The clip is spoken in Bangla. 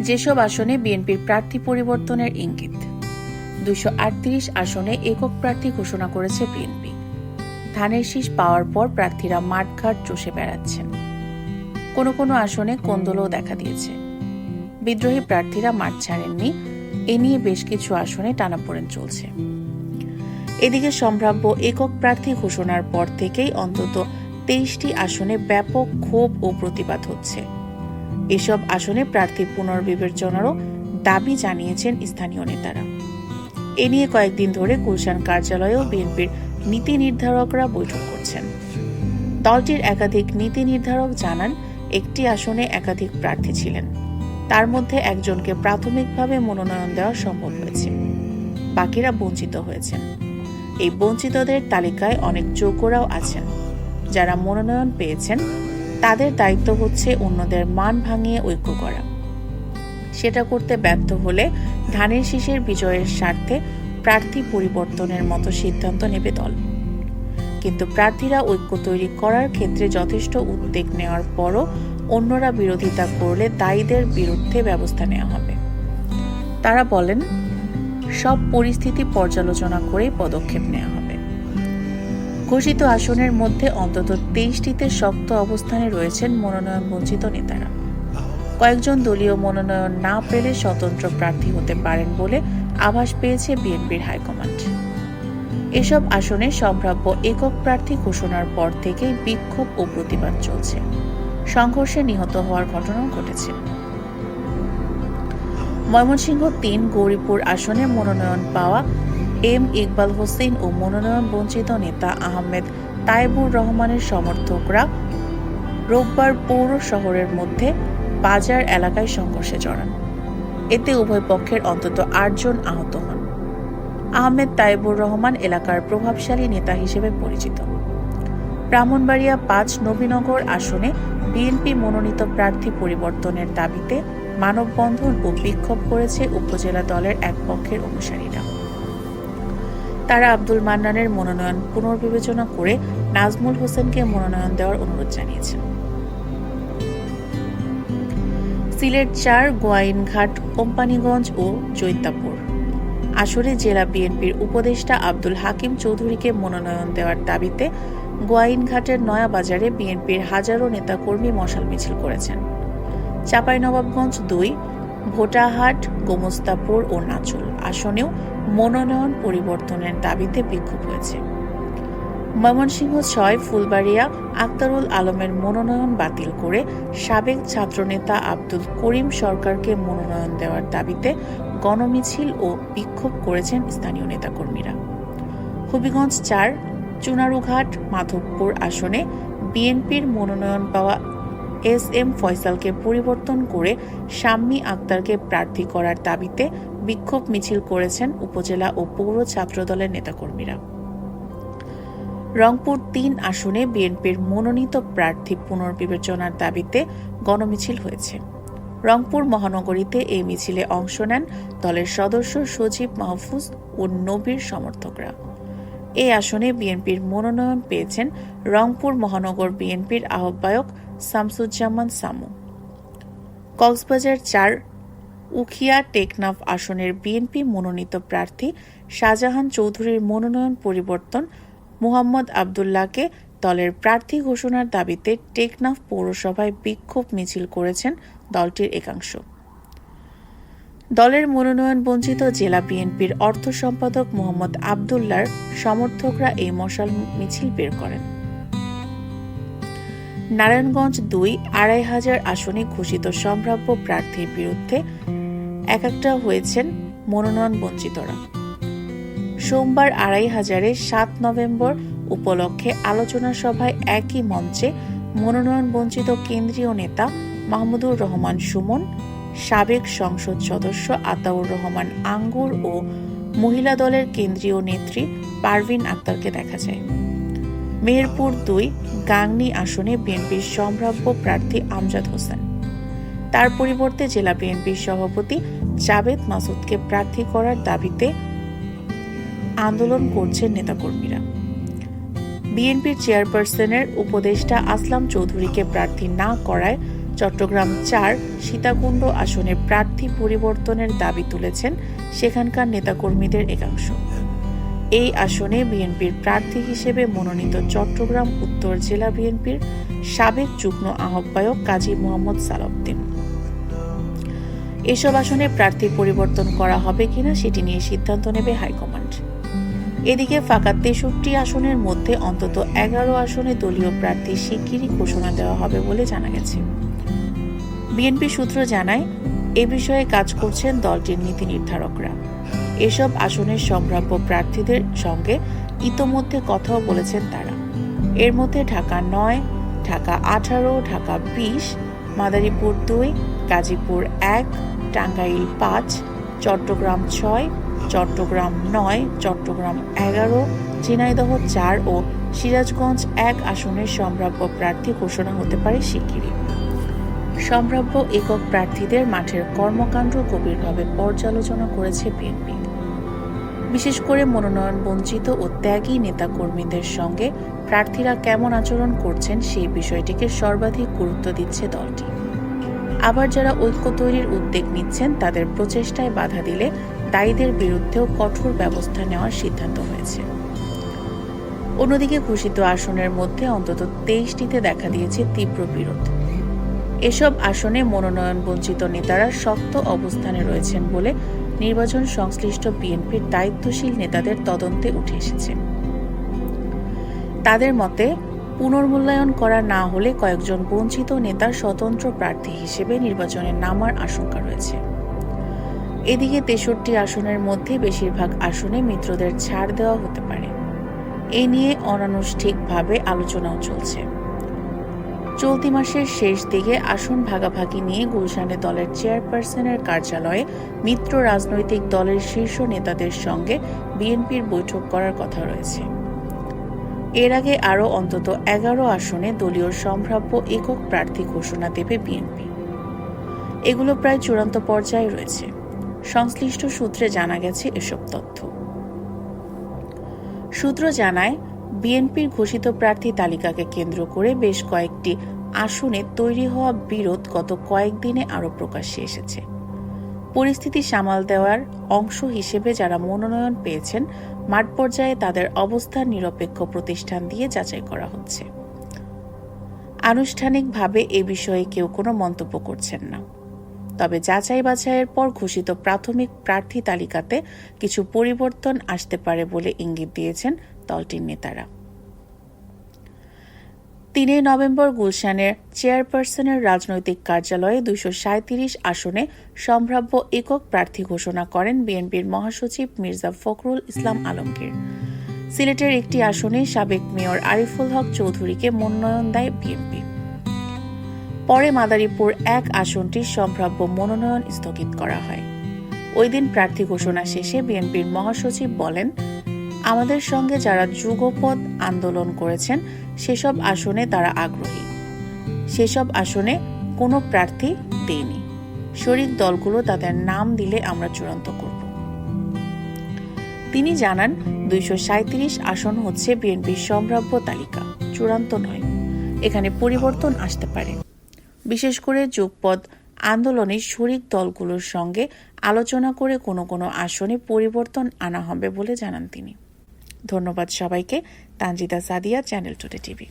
যেসব আসনে বিএনপির প্রার্থী পরিবর্তনের ইঙ্গিত। দুশো আসনে একক প্রার্থী ঘোষণা করেছে বিএনপি। ধানের শীষ পাওয়ার পর প্রার্থীরা মাঠঘাট চষে বেড়াচ্ছেন। কোনো কোনো আসনে কোন্দলও দেখা দিয়েছে। বিদ্রোহী প্রার্থীরা মাঠ ছাড়েননি, এ নিয়ে বেশ কিছু আসনে টানাপোড়েন চলছে। এদিকে সম্ভাব্য একক প্রার্থী ঘোষণার পর থেকেই অন্তত তেইশটি আসনে ব্যাপক ক্ষোভ ও প্রতিবাদ হচ্ছে। এসব আসনে প্রার্থী পুনর্বিবেচনারও দাবি জানিয়েছেন স্থানীয় নেতারা। এ নিয়ে কয়েকদিন ধরে গুলশান কার্যালয়েও বিএনপির নীতি নির্ধারকরা বৈঠক করছেন। দলটির একাধিক নীতি নির্ধারক জানান, একটি আসনে একাধিক প্রার্থী ছিলেন। তার মধ্যে একজনকে প্রাথমিকভাবে মনোনয়ন দেওয়া সম্ভব হয়েছে। বাকিরা বঞ্চিত হয়েছেন। এই বঞ্চিতদের তালিকায় অনেক যোগ্যরাও আছেন। যারা মনোনয়ন পেয়েছেন তাদের দায়িত্ব হচ্ছে অন্যদের মান ভাঙিয়ে ঐক্য করা। সেটা করতে ব্যর্থ হলে ধানের শীষের বিজয়ের স্বার্থে প্রার্থী পরিবর্তনের মতো সিদ্ধান্ত নেবে দল। কিন্তু প্রার্থীরা ঐক্য তৈরি করার ক্ষেত্রে যথেষ্ট উদ্যোগ নেওয়ার পরও অন্যরা বিরোধিতা করলে দায়ীদের বিরুদ্ধে ব্যবস্থা নেওয়া হবে। তারা বলেন, সব পরিস্থিতি পর্যালোচনা করেই পদক্ষেপ নেওয়া হবে। ঘোষিত আসনের মধ্যে অন্তত তেইশটিতে শক্ত অবস্থানে রয়েছেন মনোনয়ন বঞ্চিত নেতারা। কয়েকজন দলীয় মনোনয়ন না পেলে স্বতন্ত্র প্রার্থী হতে পারেন বলে আভাস পেয়েছে বিএনপির হাইকমান্ড। এসব আসনে সম্ভাব্য একক প্রার্থী ঘোষণার পর থেকেই বিক্ষোভ ও প্রতিবাদ চলছে। সংঘর্ষে নিহত হওয়ার ঘটনাও ঘটেছে। ময়মনসিংহ তিন গৌরীপুর আসনে মনোনয়ন পাওয়া এম ইকবাল হোসেন ও মনোনয়ন বঞ্চিত নেতা আহমেদ তাইবুর রহমানের সমর্থকরা রোববার পৌর শহরের মধ্যে বাজার এলাকায় সংঘর্ষে জড়ান। এতে উভয় পক্ষের অন্তত আটজন আহত হন। আহমেদ তাইবুর রহমান এলাকার প্রভাবশালী নেতা হিসেবে পরিচিত। ব্রাহ্মণবাড়িয়া পাঁচ নবীনগর আসনে বিএনপি মনোনীত প্রার্থী পরিবর্তনের দাবিতে মানববন্ধন ও বিক্ষোভ করেছে উপজেলা দলের এক পক্ষের অনুসারীরা। তারা আব্দুল মান্নানের মনোনয়ন পুনর্বিবেচনা করে নাজমুল হোসেনকে মনোনয়ন দেওয়ার অনুরোধ জানিয়েছেন সিলেট চার, গোয়াইনঘাট, কোম্পানিগঞ্জ ও জৈতাপুর। আসরে জেলা বিএনপির উপদেষ্টা আব্দুল হাকিম চৌধুরীকে মনোনয়ন দেওয়ার দাবিতে গোয়াইনঘাটের নয়াবাজারে বিএনপির হাজারো নেতাকর্মী মশাল মিছিল করেছেন। চাঁপাইনবাবগঞ্জ দুই, ভোটাহাট, গোমস্তাপুর ও নাচুল আসনেও মনোনয়ন পরিবর্তনের দাবিতে বিক্ষোভ হয়েছে। ময়মনসিংহ ছয়, ফুলবাড়িয়া আক্তারুল আলমের মনোনয়ন বাতিল করে সাবেক ছাত্রনেতা আব্দুল করিম সরকারকে মনোনয়ন দেওয়ার দাবিতে গণমিছিল ও বিক্ষোভ করেছেন স্থানীয় নেতাকর্মীরা। হবিগঞ্জ চার, চুনারুঘাট মাধবপুর আসনে বিএনপির মনোনয়ন পাওয়া এস এম ফয়সালকে পরিবর্তন করে শাম্মী আক্তারকে প্রার্থী করার দাবিতে বিক্ষোভ মিছিল করেছেন উপজেলা ও পৌর ছাত্রদলের নেতাকর্মীরা। রংপুর তিন আসনে বিএনপির মনোনীত প্রার্থী পুনর্বিবেচনার দাবিতে গণমিছিল হয়েছে। রংপুর মহানগরীতে এই মিছিলে অংশ নেন দলের সদস্য সজীব মাহফুজ ও নবীর সমর্থকরা। এই আসনে বিএনপির মনোনয়ন পেয়েছেন রংপুর মহানগর বিএনপির আহ্বায়ক শামসুজ্জামান সামু। কক্সবাজার চার উখিয়া টেকনাফ আসনের বিএনপি মনোনীত প্রার্থী শাহজাহান চৌধুরীর মনোনয়ন পরিবর্তন মুহাম্মদ আবদুল্লাহকে দলের প্রার্থী ঘোষণার দাবিতে টেকনাফ পৌরসভায় বিক্ষোভ মিছিল করেছেন দলটির একাংশ। দলের মনোনয়ন বঞ্চিত জেলা বিএনপির অর্থ সম্পাদক মোহাম্মদ আবদুল্লার সমর্থকরা এই মশাল মিছিল বের করেন। নারায়ণগঞ্জ দুই আড়াই হাজার আসনে ঘোষিত সম্ভাব্য প্রার্থীর বিরুদ্ধে এক একটা হয়েছেন মনোনয়ন বঞ্চিতরা। সোমবার আড়াই হাজারে সাত নভেম্বর উপলক্ষে আলোচনা সভায় একই মঞ্চে মনোনয়ন বঞ্চিত কেন্দ্রীয় নেতা মাহমুদুর রহমান সুমন, সাবেক সংসদ সদস্য আতাউর রহমান আঙ্গুর ও মহিলা দলের কেন্দ্রীয় নেত্রী পারভিন আক্তারকে দেখা যায়। মেহেরপুর দুই গাংনি আসনে বিএনপির সম্ভাব্য প্রার্থী আমজাদ হোসেন। তার পরিবর্তে জেলা বিএনপির সভাপতি জাবেদ মাসুদকে প্রার্থী করার দাবিতে আন্দোলন করছেন নেতাকর্মীরা। বিএনপির চেয়ারপারসনের উপদেষ্টা আসলাম চৌধুরীকে প্রার্থী না করায় চট্টগ্রাম চার সীতাকুণ্ড আসনে প্রার্থী পরিবর্তনের দাবি তুলেছেন সেখানকার নেতাকর্মীদের একাংশ। এই আসনে বিএনপির প্রার্থী হিসেবে মনোনীত চট্টগ্রাম উত্তর জেলা বিএনপির সাবেক যুগ্ম আহ্বায়ক কাজী মোহাম্মদ সালাউদ্দিন। এসব আসনে প্রার্থী পরিবর্তন করা হবে কিনা সেটি নিয়ে সিদ্ধান্ত নেবে হাইকমান্ড। এদিকে ফাঁকা তেষট্টি আসনের মধ্যে অন্তত এগারো আসনে দলীয় প্রার্থী শিগগিরই ঘোষণা দেওয়া হবে বলে জানা গেছে। বিএনপি সূত্র জানায়, এ বিষয়ে কাজ করছেন দলটির নীতি নির্ধারকরা। এসব আসনের সম্ভাব্য প্রার্থীদের সঙ্গে ইতোমধ্যে কথাও বলেছেন তারা। এর মধ্যে ঢাকা নয়, ঢাকা আঠারো, ঢাকা বিশ মাদারীপুর দুই, গাজীপুর এক, টাঙ্গাইল পাঁচ, চট্টগ্রাম ছয়, চট্টগ্রাম নয়, চট্টগ্রাম এগারো, ঝিনাইদহ চার ও সিরাজগঞ্জ এক আসনের সম্ভাব্য প্রার্থী ঘোষণা হতে পারে শিগগিরই। সম্ভাব্য একক প্রার্থীদের মাঠের কর্মকাণ্ড গভীরভাবে পর্যালোচনা করেছে বিএনপি। বিশেষ করে মনোনয়ন বঞ্চিত ও ত্যাগী নেতাকর্মীদের সঙ্গে প্রার্থীরা কেমন আচরণ করছেন সেই বিষয়টিকে সর্বাধিক গুরুত্ব দিচ্ছে দলটি। আবার যারা ঐক্য তৈরির উদ্যোগ নিচ্ছেন, তাদের প্রচেষ্টায় বাধা দিলে দায়ীদের বিরুদ্ধেও কঠোর ব্যবস্থা নেওয়ার সিদ্ধান্ত হয়েছে। অন্যদিকে ঘোষিত আসনের মধ্যে অন্তত তেইশটিতে দেখা দিয়েছে তীব্র বিরোধ। এসব আসনে মনোনয়ন বঞ্চিত নেতারা শক্ত অবস্থানে রয়েছেন বলে নির্বাচন সংশ্লিষ্ট বিএনপির দায়িত্বশীল নেতাদের তদন্তে উঠে এসেছে। তাদের মতে, পুনর্মূল্যায়ন করা না হলে কয়েকজন বঞ্চিত নেতার স্বতন্ত্র প্রার্থী হিসেবে নির্বাচনে নামার আশঙ্কা রয়েছে। এদিকে তেষট্টি আসনের মধ্যে বেশিরভাগ আসনে মিত্রদের ছাড় দেওয়া হতে পারে। এ নিয়ে অনানুষ্ঠিকভাবে আলোচনাও চলছে। চলতি মাসের শেষ দিকে আসন ভাগাভাগি নিয়ে গুলশানে দলের চেয়ারপারসনের কার্যালয়ে মিত্র রাজনৈতিক দলের শীর্ষ নেতাদের সঙ্গে বিএনপির বৈঠক করার কথা রয়েছে। এর আগে আরও অন্তত এগারো আসনে দলীয় সম্ভাব্য একক প্রার্থী ঘোষণা দেবে বিএনপি। এগুলো প্রায় চূড়ান্ত পর্যায়ে রয়েছে। সংশ্লিষ্ট সূত্রে জানা গেছে এসব তথ্য। সূত্র জানায় বিএনপির ঘোষিত প্রার্থী তালিকাকে কেন্দ্র করে বেশ কয়েকটি আসনে তৈরি হওয়া বিরোধ গত কয়েকদিনে আরও প্রকাশ্যে এসেছে। পরিস্থিতি সামাল দেওয়ার অংশ হিসেবে যারা মনোনয়ন পেয়েছেন, মাঠ পর্যায়ে তাদের অবস্থান নিরপেক্ষ প্রতিষ্ঠান দিয়ে যাচাই করা হচ্ছে। আনুষ্ঠানিকভাবে এ বিষয়ে কেউ কোনো মন্তব্য করছেন না। তবে যাচাই বাছাইয়ের পর ঘোষিত প্রাথমিক প্রার্থী তালিকাতে কিছু পরিবর্তন আসতে পারে বলে ইঙ্গিত দিয়েছেন দলটির নেতারা। তিনই নভেম্বর গুলশানের চেয়ারপারসনের রাজনৈতিক কার্যালয়ে দুইশো সাঁত্রিশ আসনে সম্ভাব্য একক প্রার্থী ঘোষণা করেন বিএনপির মহাসচিব মির্জা ফখরুল ইসলাম আলমগীর। সিলেটের একটি আসনে সাবেক মেয়র আরিফুল হক চৌধুরীকে মনোনয়ন দেয় বিএনপি। পরে মাদারীপুর এক আসনটির সম্ভাব্য মনোনয়ন স্থগিত করা হয়। ওই দিন প্রার্থী ঘোষণা শেষে বিএনপির মহাসচিব বলেন, আমাদের সঙ্গে যারা যুগপৎ আন্দোলন করেছেন, সেসব আসনে তারা আগ্রহী। সেসব আসনে কোনো প্রার্থী দেয়নি। শরিক দলগুলো তাদের নাম দিলে আমরা চূড়ান্ত করব। তিনি জানান, দুইশো সাঁইত্রিশ আসন হচ্ছে বিএনপির সম্ভাব্য তালিকা। চূড়ান্ত নয়। এখানে পরিবর্তন আসতে পারে। বিশেষ করে যুগপদ আন্দোলনে শরিক দলগুলোর সঙ্গে আলোচনা করে কোনো কোনো আসনে পরিবর্তন আনা হবে বলে জানান তিনি। ধন্যবাদ সবাইকে। Tanjida Sadia, channel today TV.